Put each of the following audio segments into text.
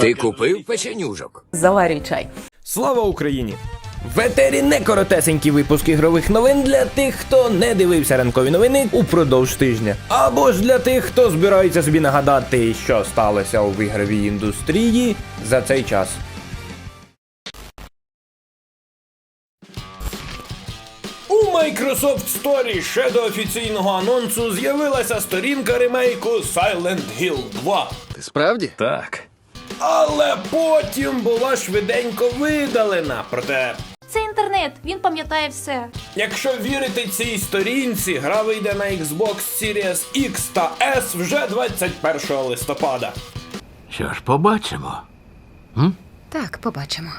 Ти купив печенюжок? Заварюй чай. Слава Україні! В етері не коротесенький випуск ігрових новин для тих, хто не дивився ранкові новини упродовж тижня. Або ж для тих, хто збирається собі нагадати, що сталося у ігровій індустрії за цей час. У Microsoft Store ще до офіційного анонсу з'явилася сторінка ремейку Silent Hill 2. Ти справді? Так. Але потім була швиденько видалена. Проте Це інтернет, він пам'ятає все. Якщо вірити цій сторінці, гра вийде на Xbox Series X та S вже 21 листопада. Що ж, побачимо. Так, побачимо.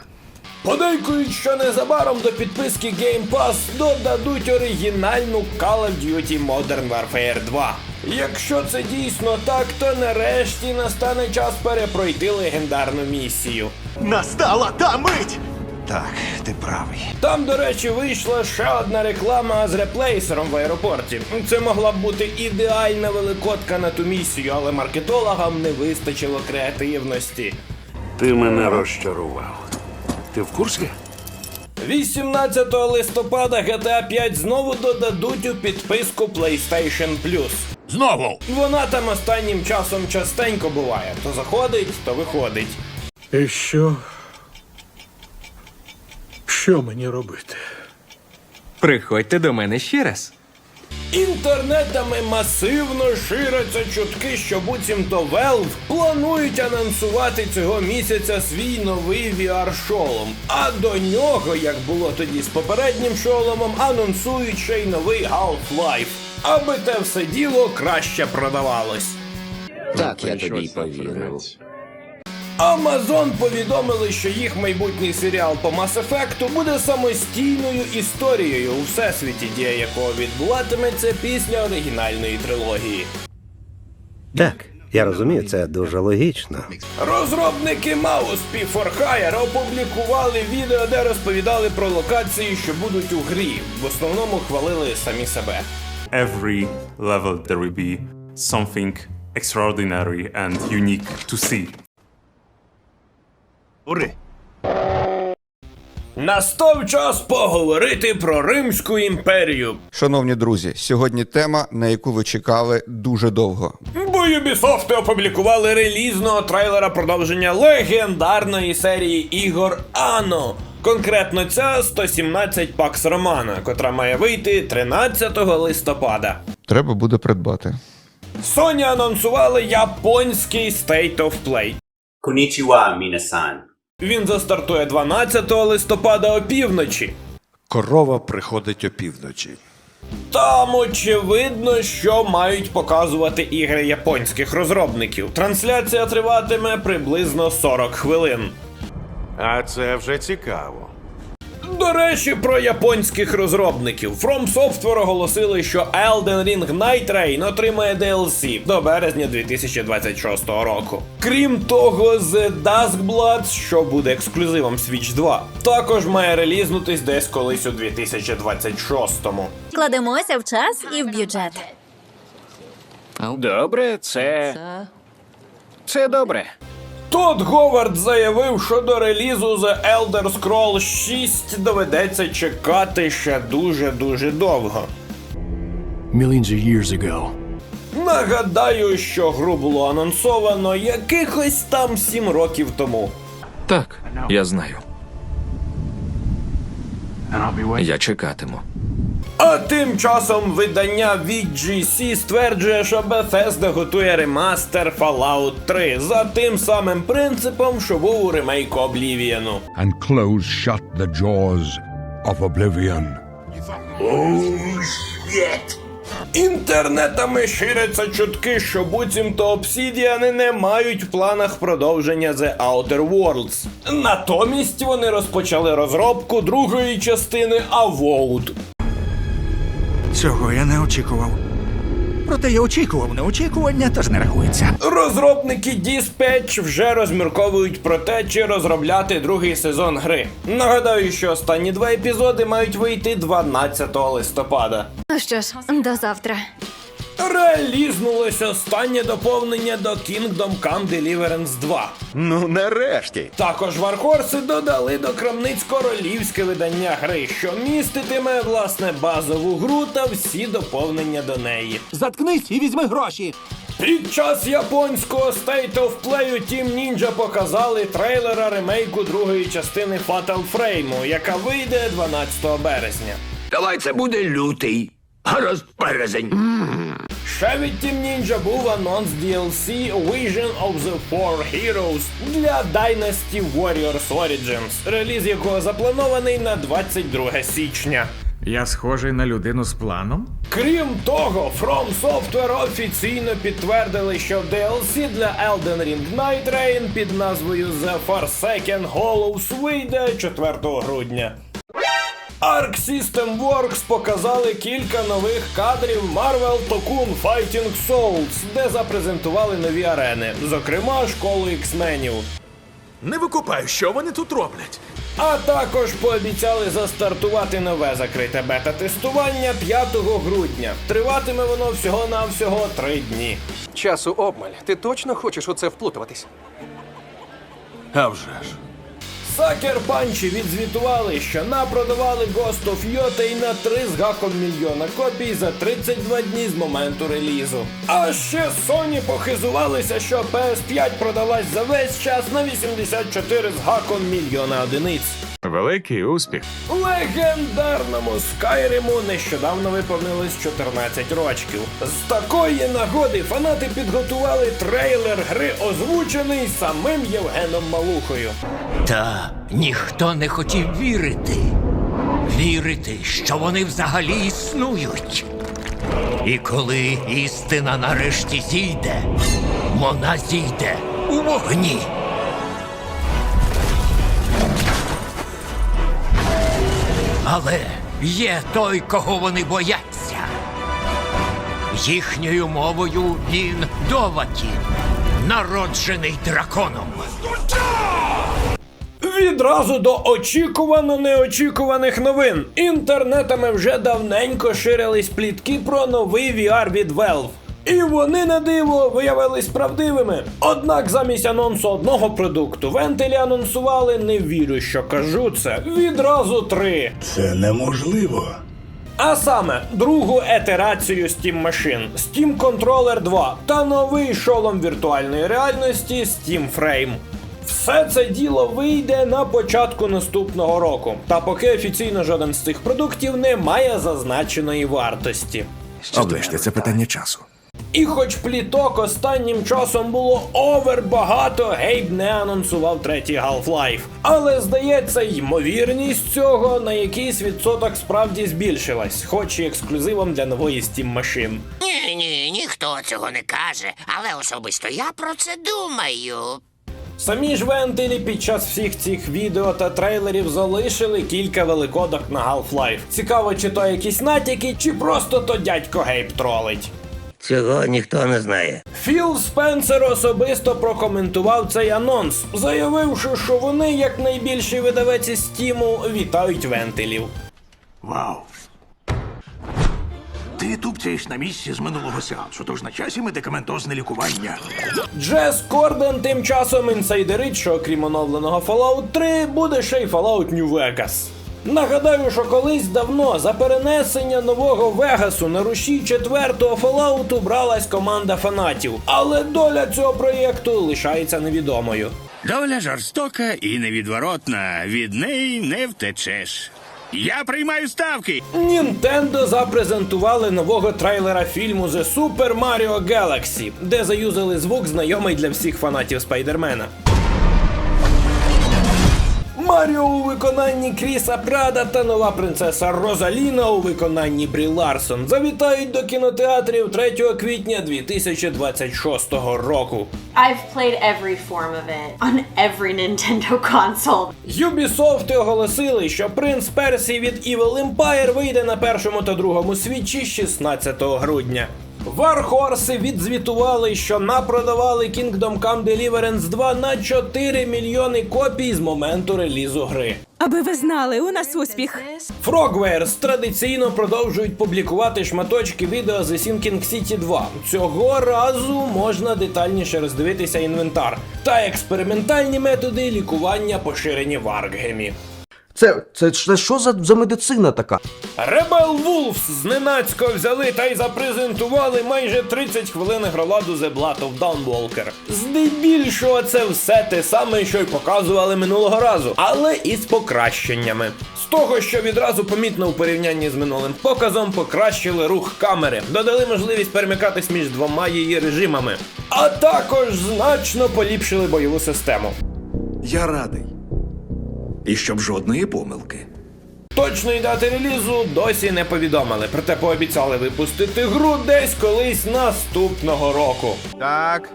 Подейкують, що незабаром до підписки Game Pass додадуть оригінальну Call of Duty Modern Warfare 2. Якщо це дійсно так, то нарешті настане час перепройти легендарну місію. Настала та мить! Так, ти правий. Там, до речі, вийшла ще одна реклама з реплейсером в аеропорті. Це могла б бути ідеальна великодка на ту місію, але маркетологам не вистачило креативності. Ти мене розчарував. Ти в курсі? 18 листопада GTA 5 знову додадуть у підписку PlayStation Plus. Знову! Вона там останнім часом частенько буває. То заходить, то виходить. І що? Що мені робити? Приходьте до мене ще раз. Інтернетами масивно ширяться чутки, що буцімто Valve планують анонсувати цього місяця свій новий VR-шолом. А до нього, як було тоді з попереднім шоломом, анонсують ще й новий Half-Life, аби те все діло краще продавалось. Так, я тобі й повірив. Amazon повідомили, що їх майбутній серіал по Mass Effect буде самостійною історією, у всесвіті дія якого відбуватиметься після оригінальної трилогії. Так, я розумію, це дуже логічно. Розробники Mouse for Hire опублікували відео, де розповідали про локації, що будуть у грі. В основному хвалили самі себе. Every level there will be something extraordinary and unique to see. Ури! Настав час поговорити про Римську імперію. Шановні друзі, сьогодні тема, на яку ви чекали дуже довго. Бо Ubisoft опублікували релізного трейлера продовження легендарної серії ігор Ано. Конкретно ця 117 Пакс Романа, котра має вийти 13 листопада. Треба буде придбати. Sony анонсували японський State of Play. Конічіва, мінасан. Він застартує 12 листопада опівночі. Корова приходить опівночі. Там очевидно, що мають показувати ігри японських розробників. Трансляція триватиме приблизно 40 хвилин. А це вже цікаво. До речі, про японських розробників. From Software оголосили, що Elden Ring Night Rain отримає DLC до березня 2026 року. Крім того, The Duskbloods, що буде ексклюзивом Switch 2, також має релізнутись десь колись у 2026-му. Кладемося в час і в бюджет. Добре, це. Це добре. Тодд Говард заявив, що до релізу The Elder Scrolls 6 доведеться чекати ще дуже-дуже довго. Millions of years ago. Нагадаю, що гру було анонсовано якихось там 7 років тому. Так, я знаю. Я чекатиму. А тим часом видання VGC стверджує, що Bethesda готує ремастер Fallout 3 за тим самим принципом, що був у ремейку Oblivion. And close shut the jaws of oblivion. Інтернетами ширяться чутки, що буцімто обсідіани не мають в планах продовження The Outer Worlds. Натомість вони розпочали розробку другої частини Avowed. Цього я не очікував. Проте я очікував неочікування, тож не рахується. Розробники Dispatch вже розмірковують про те, чи розробляти другий сезон гри. Нагадаю, що останні два епізоди мають вийти 12 листопада. Ну що ж, до завтра. Релізнулося останнє доповнення до Kingdom Come Deliverance 2. Ну, нарешті. Також Вархорси додали до крамниць королівське видання гри, що міститиме власне базову гру та всі доповнення до неї. Заткнись і візьми гроші. Під час японського State of Play Team Ninja показали трейлера ремейку другої частини Fatal Frame, яка вийде 12 березня. Давай це буде лютий. Гаразд, березень. Ще від Team Ninja був анонс DLC Vision of the Four Heroes для Dynasty Warriors Origins, реліз якого запланований на 22 січня. Я схожий на людину з планом? Крім того, From Software офіційно підтвердили, що DLC для Elden Ring Night Rain під назвою The Forsaken Hollows вийде 4 грудня. Arc System Works показали кілька нових кадрів Marvel Tokun Fighting Souls, де запрезентували нові арени, зокрема школу X-менів. Не викупаю, що вони тут роблять. А також пообіцяли застартувати нове закрите бета-тестування 5 грудня. Триватиме воно всього-навсього 3 дні. Часу обмаль. Ти точно хочеш у це вплутуватись? А вже ж. Сакер Панчі відзвітували, що напродавали Ghost of Yotei на 3 з гаком мільйона копій за 32 дні з моменту релізу. А ще Sony похизувалися, що PS5 продалась за весь час на 84 з гаком мільйона одиниць. Великий успіх. Легендарному Скайриму нещодавно виповнилось 14 рочків. З такої нагоди фанати підготували трейлер гри, озвучений самим Євгеном Малухою. Та ніхто не хотів вірити. Вірити, що вони взагалі існують. І коли істина нарешті зійде, вона зійде у вогні. Але є той, кого вони бояться. Їхньою мовою він Доваті, народжений драконом. Відразу до очікувано неочікуваних новин. Інтернетами вже давненько ширились плітки про новий VR від Valve. І вони на диво виявились правдивими. Однак замість анонсу одного продукту вентилі анонсували, не вірю, що кажу це. Відразу три. Це неможливо. А саме другу етерацію Steam машин, Steam Controller 2 та новий шолом віртуальної реальності Steam Frame. Все це діло вийде на початку наступного року. Та поки офіційно жоден з цих продуктів не має зазначеної вартості. Оближте, це питання часу. І хоч пліток останнім часом було овер багато, Гейб не анонсував третій Half-Life. Але здається, ймовірність цього на якийсь відсоток справді збільшилась, хоч і ексклюзивом для нової Steam машин. Ні, ні, ніхто цього не каже, але особисто я про це думаю. Самі ж вентилі під час всіх цих відео та трейлерів залишили кілька великодок на Half-Life. Цікаво, чи то якісь натяки, чи просто то дядько Гейб тролить. Цього ніхто не знає. Філ Спенсер особисто прокоментував цей анонс, заявивши, що вони, як найбільший видавець із Стіму, вітають вентилів. Вау. Ти тупцяєш на місці з минулого сеансу, тож на часі медикаментозне лікування. Джес Корден тим часом інсайдерить, що окрім оновленого Fallout 3 буде ще й Fallout New Vegas. Нагадаю, що колись давно за перенесення нового Вегасу на рушій четвертого Fallout бралась команда фанатів, але доля цього проєкту лишається невідомою. Доля жорстока і невідворотна. Від неї не втечеш. Я приймаю ставки. Нінтендо запрезентували нового трейлера фільму The Super Mario Galaxy, де заюзали звук знайомий для всіх фанатів Спайдермена. Маріо у виконанні Кріса Прада та нова принцеса Розаліна у виконанні Брі Ларсон завітають до кінотеатрів 3 квітня 2026 року. I've played every form of it on every Nintendo console. Ubisoft оголосили, що принц Персії від Evil Empire вийде на першому та другому свічі 16 грудня. Вархорси відзвітували, що напродавали Kingdom Come Deliverance 2 на 4 мільйони копій з моменту релізу гри. Аби ви знали, у нас успіх. Frogwares традиційно продовжують публікувати шматочки відео з Sinking City 2. Цього разу можна детальніше роздивитися інвентар та експериментальні методи лікування поширені в Аркгемі. Це, це, це що за, за медицина така? Rebel Wolves зненацько взяли та й запрезентували майже 30 хвилин гроладу The Blood of Dawnwalker. Здебільшого це все те саме, що й показували минулого разу, але із покращеннями. З того, що відразу помітно у порівнянні з минулим показом, покращили рух камери, додали можливість перемикатись між двома її режимами, а також значно поліпшили бойову систему. Я радий. І щоб жодної помилки. Точної дати релізу досі не повідомили, проте пообіцяли випустити гру десь колись наступного року. Tak,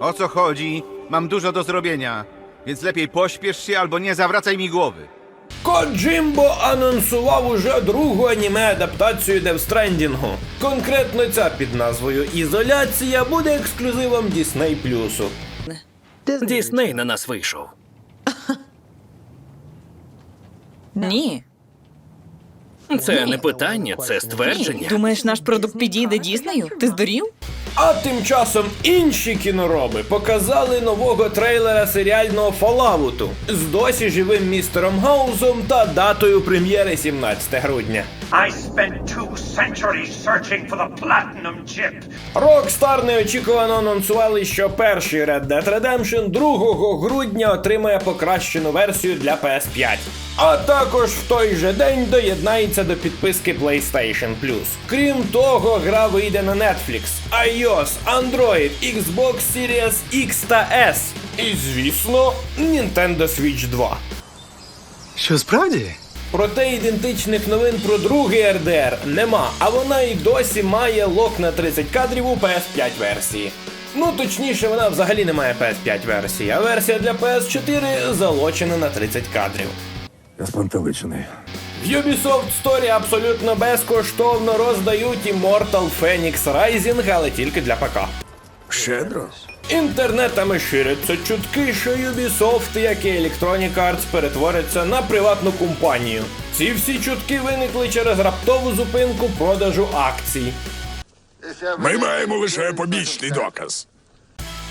o co chodzi? Mam dużo do zrobienia, więc lepiej pośpiesz się albo nie zawracaj mi głowy. Коджимбо анонсував уже другу аніме-адаптацію Девстрендінгу. Конкретно ця під назвою Ізоляція буде ексклюзивом Disney+. Дісней на нас вийшов. Ні. Це не питання, це ствердження. Думаєш, наш продукт підійде Діснею? Ти здурів? А тим часом інші кінороби показали нового трейлера серіального Фоллауту з досі живим містером Гаузом та датою прем'єри 17 грудня. I spent two centuries searching for the platinum chip. Rockstar неочікувано анонсували, що перший Red Dead Redemption 2 грудня отримає покращену версію для PS5. А також в той же день доєднається до підписки PlayStation Plus. Крім того, гра вийде на Netflix, iOS, Android, Xbox Series X та S. І звісно, Nintendo Switch 2. Що справді? Проте ідентичних новин про другий RDR нема, а вона і досі має лок на 30 кадрів у PS5 версії. Ну точніше, вона взагалі не має PS5 версії, а версія для PS4 залочена на 30 кадрів. Я спантеличений. В Ubisoft Story абсолютно безкоштовно роздають Immortal Phoenix Rising, але тільки для ПК. Щедро. Інтернетами ширяться чутки, що Ubisoft, як і Electronic Arts, перетвориться на приватну компанію. Ці всі чутки виникли через раптову зупинку продажу акцій. Ми маємо лише побічний доказ.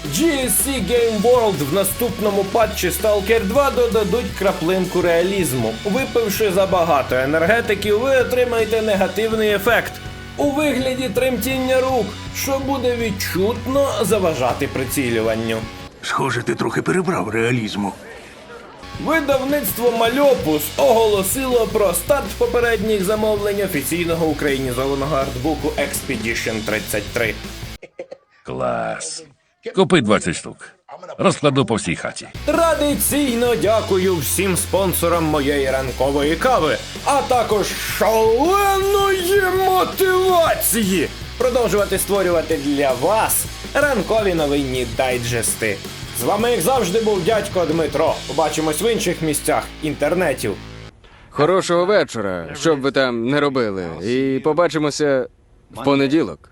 GSC Game World в наступному патчі Stalker 2 додадуть краплинку реалізму. Випивши забагато енергетиків, ви отримаєте негативний ефект у вигляді тремтіння рук, що буде відчутно заважати прицілюванню. Схоже, ти трохи перебрав реалізму. Видавництво Мальопус оголосило про старт попередніх замовлень офіційного українізованого артбуку Expedition 33. Клас. Купи 20 штук. Розкладу по всій хаті. Традиційно дякую всім спонсорам моєї ранкової кави, а також шаленої мотивації продовжувати створювати для вас ранкові новинні дайджести. З вами, як завжди, був дядько Дмитро. Побачимось в інших місцях інтернетів. Хорошого вечора, що б ви там не робили. І побачимося в понеділок.